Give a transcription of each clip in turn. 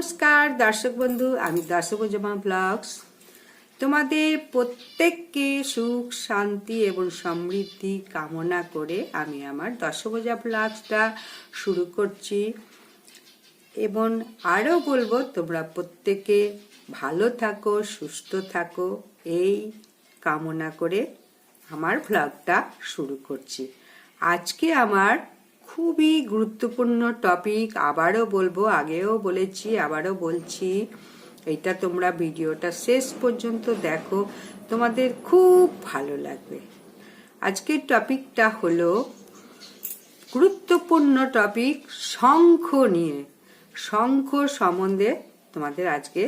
নমস্কার, দর্শক বন্ধু, আমি দর্শকজমা ব্লগস। তোমাদের প্রত্যেককে সুখ, শান্তি এবং সমৃদ্ধি কামনা করে আমি আমার দশভোজা ব্লগসটা শুরু করছি। এবং আরও বলব, তোমরা প্রত্যেকে ভালো থাকো, সুস্থ থাকো, এই কামনা করে আমার ভ্লগটা শুরু করছি। আজকে আমার খুবই গুরুত্বপূর্ণ টপিক আবারও বলব, আগেও বলেছি, আবারও বলছি, এটা তোমরা ভিডিওটা শেষ পর্যন্ত দেখো, তোমাদের খুব ভালো লাগবে। আজকের টপিকটা হলো গুরুত্বপূর্ণ টপিক শঙ্খ নিয়ে। শঙ্খ সম্বন্ধে তোমাদের আজকে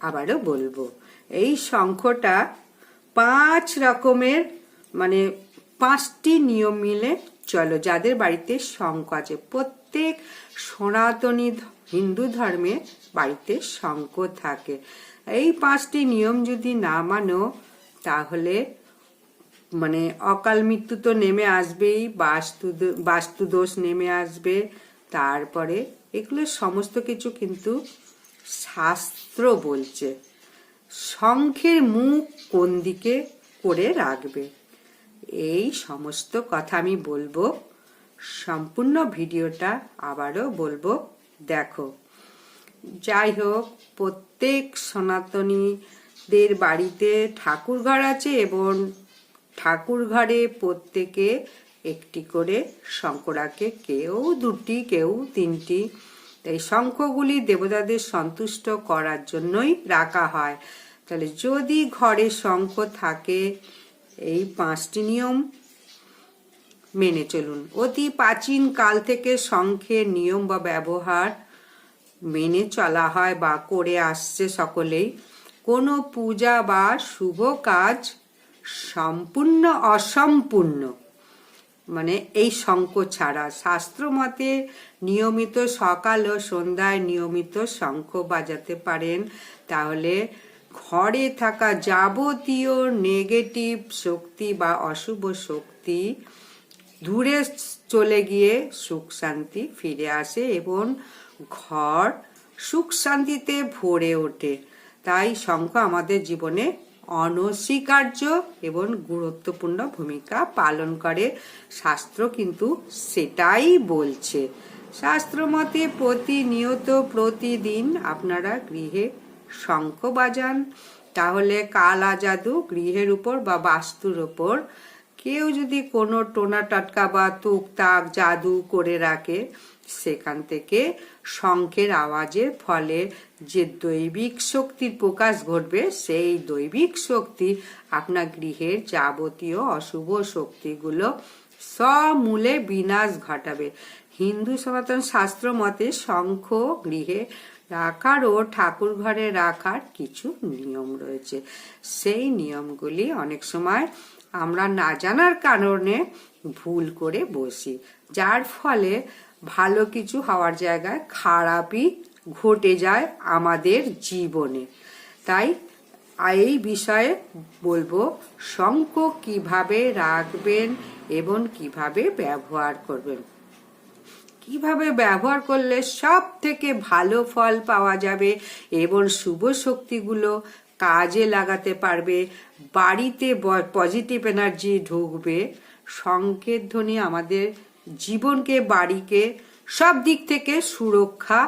আবারও বলব। এই শঙ্খটা পাঁচ রকমের মানে পাঁচটি নিয়ম মিলে চলো, যাদের বাড়িতে শঙ্খ আছে। প্রত্যেক সনাতনী হিন্দু ধর্মে বাড়িতে শঙ্খ থাকে। এই পাঁচটি নিয়ম যদি না মানো, তাহলে মানে অকাল মৃত্যু তো নেমে আসবেই, বাস্তু বাস্তু দোষ নেমে আসবে। তারপরে এগুলো সমস্ত কিছু কিন্তু শাস্ত্র বলছে। শঙ্খের মুখ কোন দিকে করে রাখবে? এই সমস্ত কথা আমি বলব। সম্পূর্ণ ভিডিওটা আবারও বলব। দেখো, যাই হোক, প্রত্যেক সনাতনীদের বাড়িতে ঠাকুর ঘর আছে এবং ঠাকুর ঘরে প্রত্যেকে একটি করে শঙ্করাকে কেউ দুটি, কেউ তিনটি। তাই শঙ্খগুলি দেবতাদের সন্তুষ্ট করার জন্যই রাখা হয়। তাহলে যদি ঘরে শঙ্খ থাকে এই পাঁচটি নিয়ম মেনে চলুন। অতি প্রাচীন কাল থেকে শঙ্খের নিয়ম বা ব্যবহার মেনে চলা হয় বা করে আসছে সকলেই। কোনো পূজা বা শুভ কাজ সম্পূর্ণ অসম্পূর্ণ মানে এই শঙ্খ ছাড়া। শাস্ত্র মতে নিয়মিত সকাল ও সন্ধ্যায় নিয়মিত শঙ্খ বাজাতে পারেন। তাহলে ঘরে থাকা যাবতীয় নেগেটিভ শক্তি বা অশুভ শক্তি দূরে চলে গিয়ে সুখ শান্তি ফিরে আসে এবং ঘর সুখ শান্তিতে ভরে ওঠে। তাই শঙ্খ আমাদের জীবনে অনস্বীকার্য এবং গুরুত্বপূর্ণ ভূমিকা পালন করে। শাস্ত্র কিন্তু সেটাই বলছে। শাস্ত্র মতে প্রতিনিয়ত প্রতিদিন আপনারা গৃহে শঙ্খ বাজান তাহলে কালা জাদু গৃহের উপর বা বাস্তুর উপর। কেউ যদি কোনো টোনা টাটকা বা তুক তাক জাদু করে রাখে, সেখান থেকে শঙ্খের আওয়াজের ফলে যে দৈবিক শক্তির প্রকাশ ঘটবে, সেই দৈবিক শক্তি আপনার গৃহের যাবতীয় অশুভ শক্তিগুলো সমূলে বিনাশ ঘটাবে। হিন্দু সনাতন শাস্ত্র মতে শঙ্খ গৃহে রাখার ও ঠাকুর ঘরে রাখার কিছু নিয়ম রয়েছে। সেই নিয়মগুলি অনেক সময় আমরা না জানার কারণে ভুল করে বসি। যার ফলে ভালো কিছু হওয়ার জায়গায় খারাপই ঘটে যায় আমাদের জীবনে। তাই এই বিষয়ে বলব, শঙ্খ কীভাবে রাখবেন এবং কীভাবে ব্যবহার করবেন? কীভাবে ব্যবহার করলে সব থেকে ভালো ফল পাওয়া যাবে এবং শুভ শক্তিগুলো কাজে লাগাতে পারবে? বাড়িতে পজিটিভ এনার্জি ঢুকবে। সংকেত ধ্বনি আমাদের জীবনকে, বাড়িকে সব দিক থেকে সুরক্ষা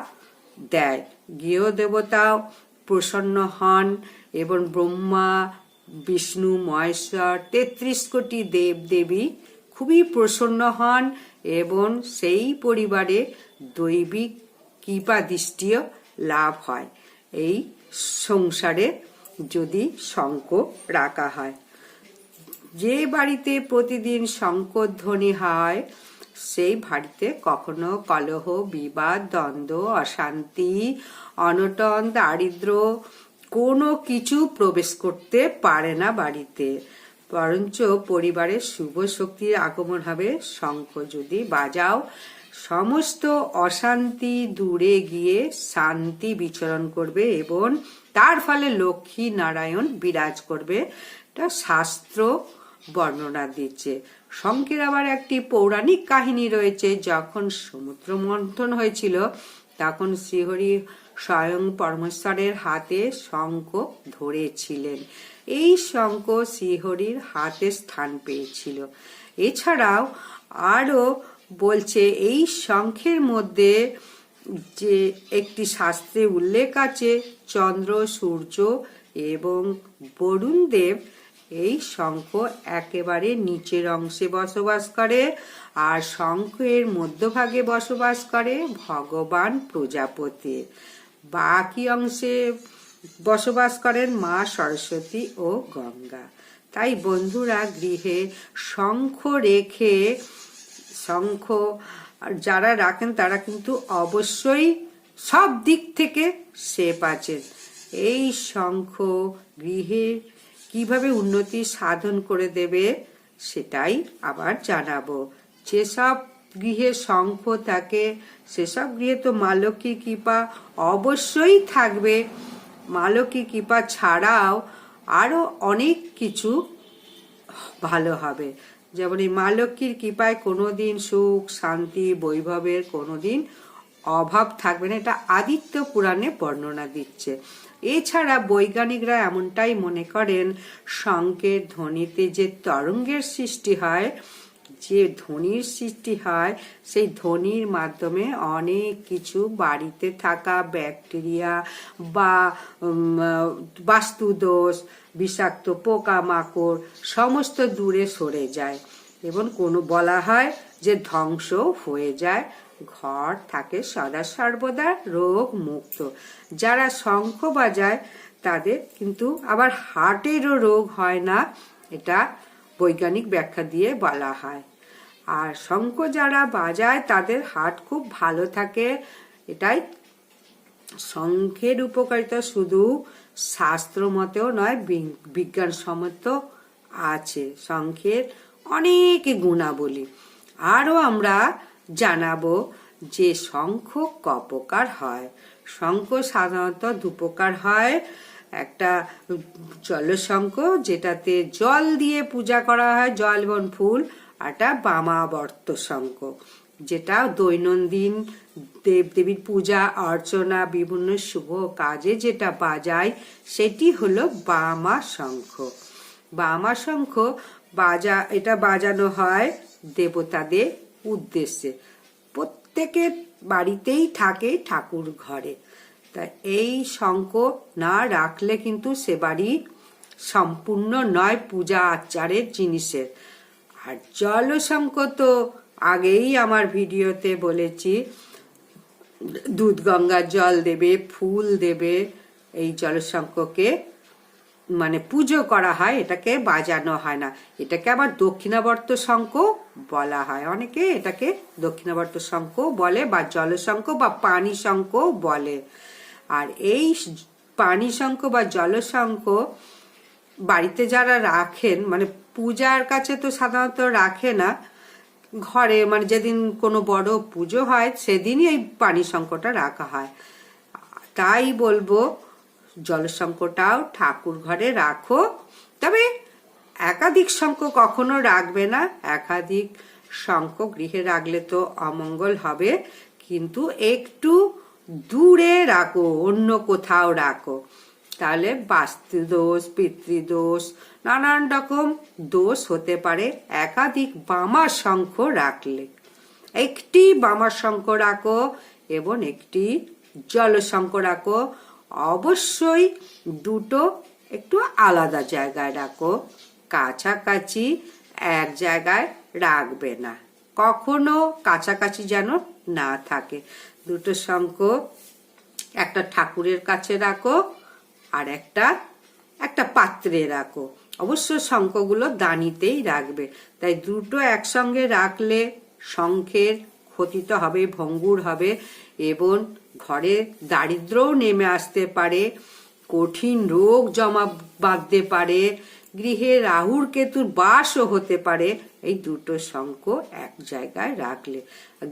দেয়। গৃহ দেবতাও প্রসন্ন হন এবং ব্রহ্মা, বিষ্ণু, মহেশ্বর, তেত্রিশ কোটি দেব দেবী খুবই প্রসন্ন হন এবং সেই পরিবারে দৈবিক কৃপা দৃষ্টিও লাভ হয়। এই সংসারে যদি শঙ্ক রাখা হয়। যে বাড়িতে প্রতিদিন শঙ্করধ্বনি হয়, সেই বাড়িতে কখনো কলহ, বিবাদ, দ্বন্দ্ব, অশান্তি, অনটন, দারিদ্র কোনো কিছু প্রবেশ করতে পারে না বাড়িতে। বরঞ্চ পরিবারের শুভ শক্তির আগমন হবে। শঙ্খ যদি বাজাও, সমস্ত অশান্তি দূরে গিয়ে শান্তি বিচরণ করবে এবং তার ফলে লক্ষ্মী নারায়ণ বিরাজ করবে। এটা শাস্ত্র বর্ণনা দিচ্ছে। শঙ্কের আবার একটি পৌরাণিক কাহিনী রয়েছে, যখন সমুদ্র মন্থন হয়েছিল, তখন শ্রীহরি স্বয়ং পরমেশ্বরের হাতে শঙ্খ ধরেছিলেন। এই শঙ্খ শ্রীহরির হাতে স্থান পেয়েছিল। এছাড়াও আরও বলছে, এই শঙ্খের মধ্যে যে একটি শাস্ত্রে উল্লেখ আছে, চন্দ্র, সূর্য এবং বরুণ দেব, এই শঙ্খ একেবারে নিচের অংশে বসবাস করে আর শঙ্খের মধ্যভাগে বসবাস করে ভগবান প্রজাপতি বাকি অংশে বসবাস করেন মা সরস্বতী ও গঙ্গা। তাই বন্ধুরা, গৃহে শঙ্খ রেখে, শঙ্খ যারা রাখেন তারা কিন্তু অবশ্যই সব দিক থেকে সেফ আছেন। এই শঙ্খ গৃহে কীভাবে উন্নতি সাধন করে দেবে সেটাই আবার জানাব। যেসব গৃহে শঙ্খ থাকে, সেসব গৃহে তো মা লক্ষ্মীর কৃপা অবশ্যই থাকবে। মা লক্ষ্মীর কৃপা ছাড়াও আরও অনেক কিছু ভালো হবে। যেমন এই মা লক্ষ্মীর কৃপায় কোনোদিন সুখ, শান্তি, বৈভবের কোনো দিন অভাব থাকবে না। এটা আদিত্য পুরাণে বর্ণনা দিচ্ছে। এছাড়া বৈজ্ঞানিকরা এমনটাই মনে করেন, শঙ্কের ধ্বনিতে যে তরঙ্গের সৃষ্টি হয় যে ধ্বনির সৃষ্টি হয়, সেই ধ্বনির মাধ্যমে অনেক কিছু বাড়িতে থাকা ব্যাকটেরিয়া বা বাস্তুদোষ, বিষাক্ত পোকামাকড় সমস্ত দূরে সরে যায়। এবং কোনো বলা হয় যে ধ্বংস হয়ে যায়। ঘর থাকে সদা সর্বদা রোগ মুক্ত যারা শঙ্খ বাজায়, তাদের কিন্তু আবার হার্টেরও রোগ হয় না। এটা বৈজ্ঞানিক ব্যাখ্যা দিয়ে বলা হয়। আর শঙ্খ যারা বাজায়, তাদের হাট খুব ভালো থাকে। এটাই শঙ্খের উপকারিতা শুধু শাস্ত্র মতেও নয় বিজ্ঞানসম্মত আছে। শঙ্খের অনেক গুণাবলী। আরও আমরা জানাব যে শঙ্খ কপকার হয়। শঙ্খ সাধারণত দুপকার হয়। একটা জলশঙ্খ যেটাতে জল দিয়ে পূজা করা হয়, জল এবং ফুল। একটা বামাবর্ত শঙ্খ, যেটা দৈনন্দিন দেবদেবীর পূজা, অর্চনা, বিভিন্ন শুভ কাজে যেটা বাজায়, সেটি হলো বামা শঙ্খ। বামা শঙ্খ বাজা, এটা বাজানো হয় দেবতাদের উদ্দেশ্যে। প্রত্যেকের বাড়িতেই থাকে ঠাকুর ঘরে। তা এই শঙ্খ না রাখলে কিন্তু সে বাড়ি সম্পূর্ণ নয় পূজা আচারের জিনিসের। আর জলশঙ্খ তো আগেই আমার ভিডিওতে বলেছি, দুধ গঙ্গার জল দেবে, ফুল দেবে, এই জলশঙ্খকে মানে পুজো করা হয়, এটাকে বাজানো হয় না। এটাকে আবার দক্ষিণাবর্ত শঙ্খ বলা হয়। অনেকে এটাকে দক্ষিণাবর্ত শঙ্খ বলে বা জলশঙ্খ বা পানি শঙ্খ বলে। আর এই পানি শঙ্খ বা জলশঙ্খ বাড়িতে যারা রাখেন মানে পূজার কাছে তো সাধারণত রাখে না। ঘরে মানে যেদিন কোনো বড় পুজো হয়, সেদিনই এই পানি শঙ্কটা রাখা হয়। তাই বলব জলশঙ্কটাও ঠাকুর ঘরে রাখো। তবে একাধিক শঙ্খ কখনো রাখবে না। একাধিক শঙ্খ গৃহে রাখলে তো অমঙ্গল হবে। কিন্তু একটু দূরে রাখো, অন্য কোথাও রাখো। তাহলে বাস্তু দোষ পিতৃদোষ নানান রকম দোষ হতে পারে। একাধিক বামা শঙ্খ রাখলে। একটি বামা শঙ্খ রাখো এবং একটি জলশঙ্খ রাখো। অবশ্যই দুটো একটু আলাদা জায়গায় রাখো। কাছাকাছি এক জায়গায় রাখবে না। কখনো কাছাকাছি যেন না থাকে। দুটো শঙ্খ একটা ঠাকুরের কাছে রাখো আর একটা একটা পাত্রে রাখো। অবশ্য শঙ্খগুলো দানিতেই রাখবে। তাই দুটো একসঙ্গে রাখলে শঙ্খের ক্ষতি তো হবে, ভঙ্গুর হবে এবং ঘরে দারিদ্রও নেমে আসতে পারে, কঠিন রোগ জমা বাঁধতে পারে, গৃহে রাহুর কেতুর বাসও হতে পারে। এই দুটো শঙ্খ এক জায়গায় রাখলে।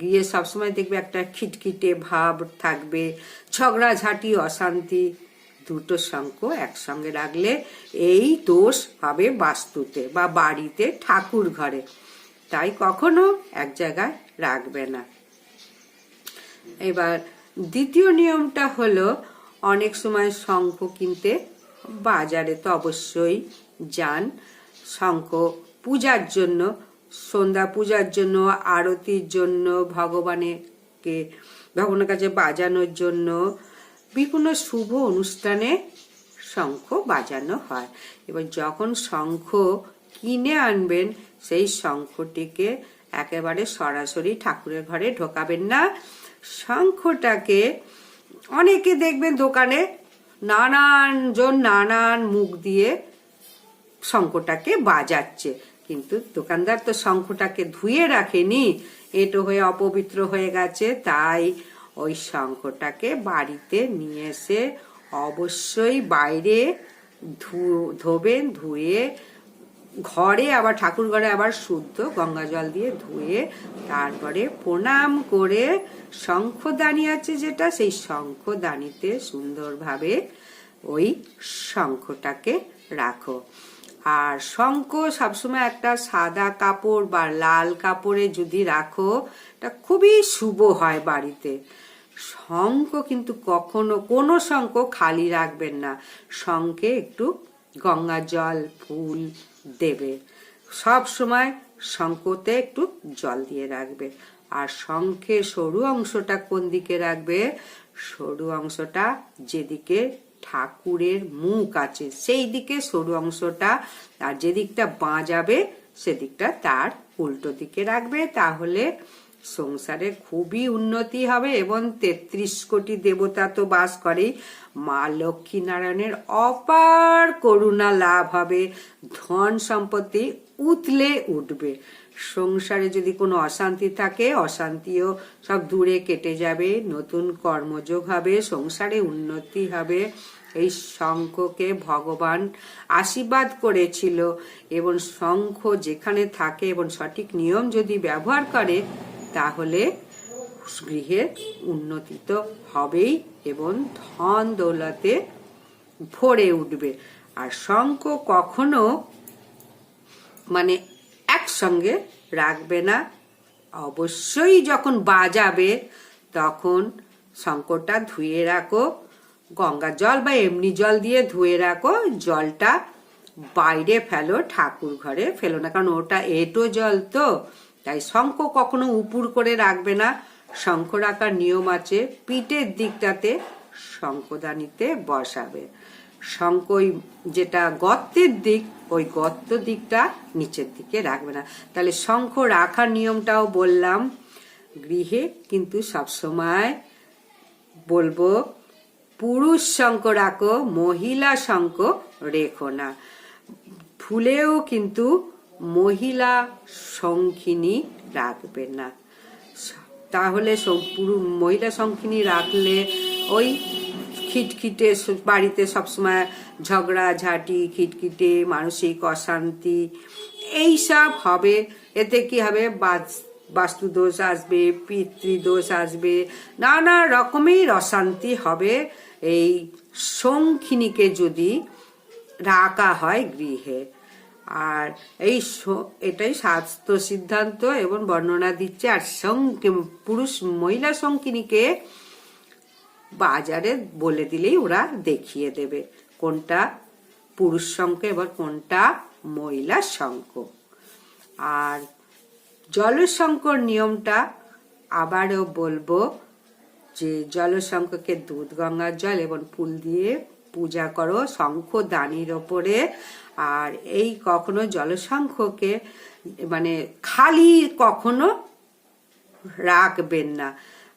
গৃহে সবসময় দেখবে একটা খিটখিটে ভাব থাকবে, ঝগড়াঝাটি, অশান্তি দুটো শঙ্খ একসঙ্গে রাখলে এই দোষ হবে বাস্তুতে বা বাড়িতে ঠাকুর ঘরে। তাই কখনো এক জায়গায় রাখবে না। এবার দ্বিতীয় নিয়মটা হলো, অনেক সময় শঙ্খ কিনতে বাজারে তো অবশ্যই যান। শঙ্খ পূজার জন্য, সন্ধ্যা পূজার জন্য, আরতির জন্য, ভগবানেরকে, ভগবানের কাছে বাজানোর জন্য বিভিন্ন শুভ অনুষ্ঠানে শঙ্খ বাজানো হয়। এবার যখন শঙ্খ কিনে আনবেন, সেই শঙ্খটিকে একেবারে সরাসরি ঠাকুরের ঘরে ঢোকাবেন না। শঙ্খটাকে অনেকে দেখবেন দোকানে নানান জন নানান মুখ দিয়ে শঙ্খটাকে বাজাচ্ছে। কিন্তু দোকানদার তো শঙ্খটাকে ধুয়ে রাখেনি। এটো হয়ে অপবিত্র হয়ে গেছে, তাই ওই শঙ্খটাকে বাড়িতে নিয়ে এসে অবশ্যই বাইরে ধোবেন, ধুয়ে ঘরে আবার ঠাকুর ঘরে আবার শুদ্ধ গঙ্গা জল দিয়ে ধুয়ে তারপরে প্রণাম করে শঙ্খদানি আছে যেটা, সেই শঙ্খদানিতে সুন্দরভাবে ওই শঙ্খটাকে রাখো। আর শঙ্খ সবসময় একটা সাদা কাপড় বা লাল কাপড়ে যদি রাখো, এটা খুবই শুভ হয় বাড়িতে। শঙ্খ কিন্তু কখনো, কোনো শঙ্খ খালি রাখবেন না। শঙ্খে একটু গঙ্গা জল, ফুল দেবে। সব সময় শঙ্খতে একটু জল দিয়ে রাখবে। আর শঙ্খের সরু অংশটা কোন দিকে রাখবে? সরু অংশটা যেদিকে ঠাকুরের মুখ আছে, সেই দিকে সরু অংশটা। আর যেদিকটা বাঁজাবে সেদিকটা তার উল্টো দিকে রাখবে। তাহলে সংসারে খুবই উন্নতি হবে এবং তেত্রিশ কোটি দেবতা তো বাস করে মা লক্ষ্মী নারায়ণের অপার করুণা লাভ হবে, ধন সম্পত্তি উতলে উঠবে। সংসারে যদি কোনো অশান্তি থাকে, অশান্তিও সব দূরে কেটে যাবে, নতুন কর্মযোগ হবে, সংসারে উন্নতি হবে। এই শঙ্খকে ভগবান আশীর্বাদ করেছিল এবং শঙ্খ যেখানে থাকে এবং সঠিক নিয়ম যদি ব্যবহার করে তাহলে গৃহের উন্নতি তো হবেই এবং ধন দৌলতে ভরে উঠবে। আর শঙ্খ কখনো মানে একসঙ্গে রাখবে না। অবশ্যই যখন বাজাবে, তখন শঙ্করটা ধুয়ে রাখো, গঙ্গা জল বা এমনি জল দিয়ে ধুয়ে রাখো, জলটা বাইরে ফেলো ঠাকুর ঘরে, ফেলো না, কারণ ওটা এটো জল তো। তাই শঙ্খ কখনো উপুর করে রাখবে না। শঙ্খ রাখার নিয়ম আছে, পিঠের দিকটাতে শঙ্খদানিতে বসাবে। শঙ্খ ওই যেটা গর্তের দিক, ওই গর্ত দিকটা নিচের দিকে রাখবে না। তাহলে শঙ্খ রাখার নিয়মটাও বললাম গৃহে, কিন্তু সবসময় বলব, পুরুষ শঙ্খ রাখো, মহিলা শঙ্খ রেখো না। ভুলেও কিন্তু মহিলা শঙ্খিনী রাখবে না। তাহলে সব- পুরু মহিলা শঙ্খিনী রাখলে ওই খিটখিটে বাড়িতে সবসময় ঝগড়া, ঝাঁটি, খিটখিটে, মানসিক অশান্তি এইসব হবে। এতে কি হবে? বাস- বাস্তু দোষ আসবে, পিতৃদোষ আসবে, নানা রকমের অশান্তি হবে। এই শঙ্খিনীকে যদি রাখা হয় গৃহে আর এই এটাই স্বাস্থ্য সিদ্ধান্ত এবং বর্ণনা দিচ্ছে। আর পুরুষ মহিলা শঙ্কিনীকে বাজারে বলে দিলেই ওরা দেখিয়ে দেবে কোনটা পুরুষ শঙ্খ এবার কোনটা মহিলা শঙ্খ আর জলশঙ্কর নিয়মটা আবারও বলব যে জলশঙ্ককে দুধ, গঙ্গার জল এবং ফুল দিয়ে পূজা করো শঙ্খ দানির ওপরে। আর এই কখনো জলশঙ্খকে মানে খালি কখনো রাখবেন না।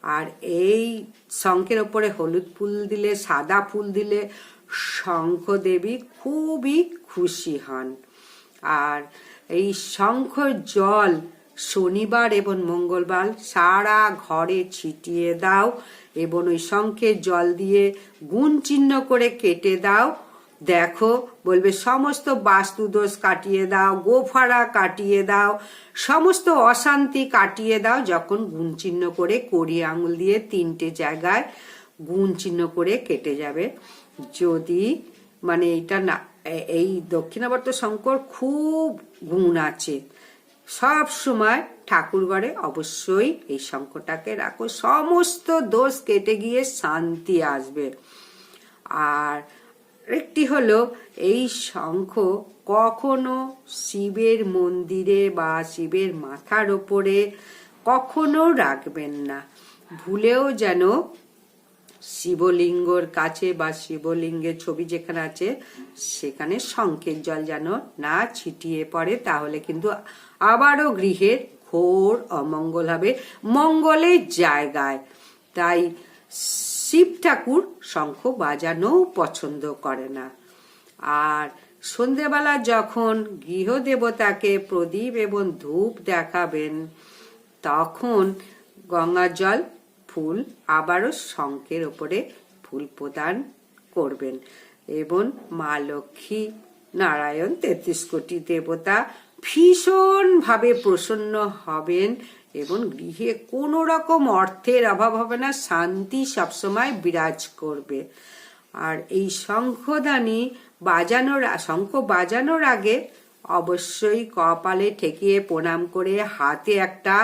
আর এই শঙ্খের ওপরে হলুদ ফুল দিলে, সাদা ফুল দিলে শঙ্খ দেবী খুবই খুশি হন। আর এই শঙ্খ জল শনিবার এবং মঙ্গলবার সারা ঘরে ছিটিয়ে দাও। এবং ওই শঙ্খের জল দিয়ে গুণ চিহ্ন করে কেটে দাও। দেখো, বলবে, সমস্ত বাস্তুদোষ কাটিয়ে দাও, গোফারা কাটিয়ে দাও, সমস্ত অশান্তি কাটিয়ে দাও। যখন গুণ চিহ্ন করে কড়ি আঙুল দিয়ে তিনটে জায়গায় গুণ চিহ্ন করে কেটে যাবে। যদি মানে এইটা না এই দক্ষিণাবর্ত শঙ্কর খুব গুণ আছে। সব সময় ঠাকুর ঘরে অবশ্যই এই শঙ্খটাকে রাখো। সমস্ত দোষ কেটে গিয়ে শান্তি আসবে। আর একটি হলো, এই শঙ্খ কখনো শিবের মন্দিরে বা শিবের মাথার ওপরে কখনো রাখবেন না। ভুলেও যেন শিবলিঙ্গর কাছে বা শিবলিঙ্গের ছবি যেখানে আছে, সেখানে শঙ্খের জল যেন না ছিটিয়ে পড়ে, তাহলে কিন্তু আবারও গৃহের ঘোর অমঙ্গল হবে মঙ্গলের জায়গায়। তাই শিব ঠাকুর শঙ্খ বাজানোও পছন্দ করে না। আর সন্ধেবেলা যখন গৃহদেবতাকে প্রদীপ এবং ধূপ দেখাবেন, তখন গঙ্গার জল ফুল আবারও শঙ্কের ওপরে ফুল প্রদান করবেন। এবং মা লক্ষ্মী নারায়ণ তেত্রিশ কোটি দেবতা ভীষণভাবে প্রসন্ন হবেন এবং গৃহে কোনো রকম অর্থের অভাব হবে না, শান্তি সবসময় বিরাজ করবে। আর এই শঙ্খদানি বাজানোর, শঙ্খ বাজানোর আগে অবশ্যই কপালে ঠেকিয়ে প্রণাম করে হাতে একটা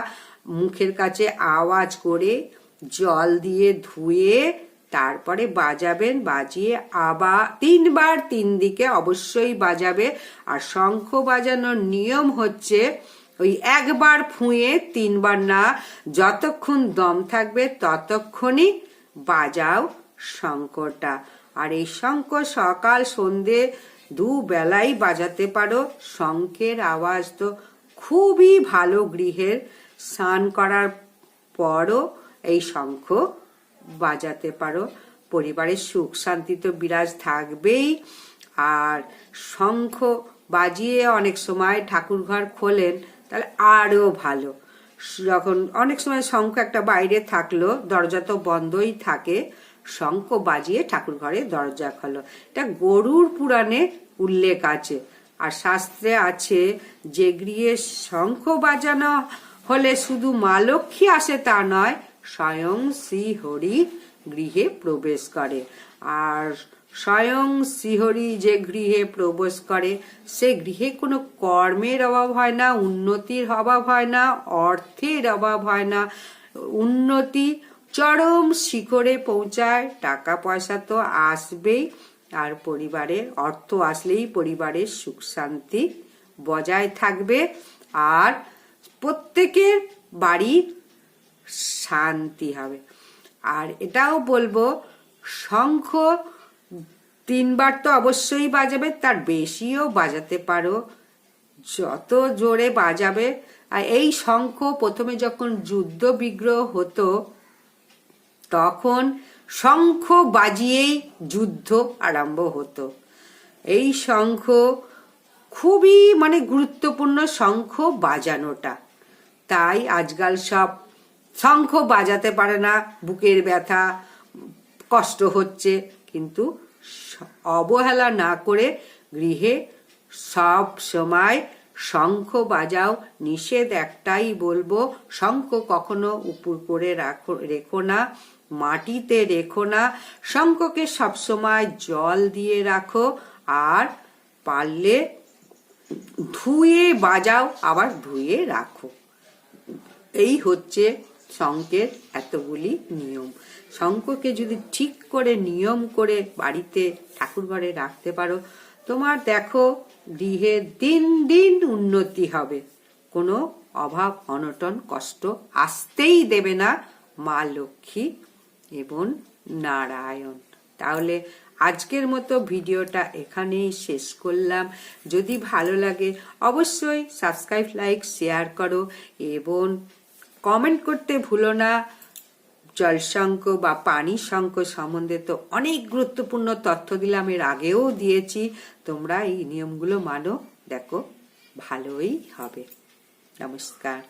মুখের কাছে আওয়াজ করে জল দিয়ে ধুয়ে তারপরে বাজাবেন, বাজিয়ে আবার তিনবার তিন দিকে অবশ্যই বাজাবে। আর শঙ্খ বাজানোর নিয়ম হচ্ছে ওই একবার ফুঁয়ে তিনবার না, যতক্ষণ দম থাকবে ততক্ষণই বাজাও শঙ্করটা। আর এই শঙ্খ সকাল, সন্ধে দু বেলাই বাজাতে পারো। শঙ্খের আওয়াজ তো খুবই ভালো গৃহের। স্নান করার পরও এই শঙ্খ বাজাতে পারো। পরিবারের সুখ শান্তি তো বিরাজ থাকবেই। আর শঙ্খ বাজিয়ে অনেক সময় ঠাকুর ঘর খোলেন, তাহলে আরও ভালো। যখন অনেক সময় শঙ্খ একটা বাইরে থাকল, দরজা তো বন্ধই থাকে, শঙ্খ বাজিয়ে ঠাকুর ঘরে দরজা খোলো। এটা গরুর পুরাণে উল্লেখ আছে। আর শাস্ত্রে আছে, যে গৃহে শঙ্খ বাজানো হলে শুধু মা লক্ষ্মী আসে তা নয় স্বয়ং শ্রীহরি গৃহে প্রবেশ করে। আর স্বয়ং শ্রীহরি যে গৃহে প্রবেশ করে, সে গৃহে কোনো কর্মের অভাব হয় না, উন্নতির অভাব হয় না, অর্থের অভাব হয় না। উন্নতি চরম শিখরে পৌঁছায় টাকা পয়সা তো আসবেই, আর পরিবারে অর্থ আসলেই পরিবারের সুখ শান্তি বজায় থাকবে। আর প্রত্যেকের বাড়ির শান্তি হবে। আর এটাও বলব, শঙ্খ তিনবার তো অবশ্যই বাজাবে, তার বেশিও বাজাতে পারো। যত জোরে বাজাবে, আর এই শঙ্খ প্রথমে যখন যুদ্ধ বিগ্রহ হতো, তখন শঙ্খ বাজিয়েই যুদ্ধ আরম্ভ হতো। এই শঙ্খ খুবই মানে গুরুত্বপূর্ণ শঙ্খ বাজানোটা। তাই আজকাল সব শঙ্খ বাজাতে পারে না, বুকের ব্যথা, কষ্ট হচ্ছে, কিন্তু অবহেলা না করে গৃহে সব সময় শঙ্খ বাজাও। নিষেধ একটাই বলব, শঙ্খ কখনো উপর করে রাখো, রেখো না, মাটিতে রেখো না। শঙ্খকে সবসময় জল দিয়ে রাখো, আর পারলে ধুয়ে বাজাও, আবার ধুয়ে রাখো। এই হচ্ছে শঙ্কের এতগুলি নিয়ম। শঙ্ককে যদি ঠিক করে নিয়ম করে বাড়িতে ঠাকুর ঘরে রাখতে পারো, তোমার দেখো গৃহে দিন দিন উন্নতি হবে। কোনো অভাব, অনটন, কষ্ট আসতেই দেবে না মা লক্ষ্মী এবং নারায়ণ। তাহলে আজকের মতো ভিডিওটা এখানেই শেষ করলাম। যদি ভালো লাগে, অবশ্যই সাবস্ক্রাইব, লাইক, শেয়ার করো এবং কমেন্ট করতে ভুলো না। জলশঙ্ক বা পানি শঙ্ক সম্বন্ধে তো অনেক গুরুত্বপূর্ণ তথ্য দিলাম, এর আগেও দিয়েছি। তোমরা এই নিয়মগুলো মানো, দেখো, ভালোই হবে। নমস্কার।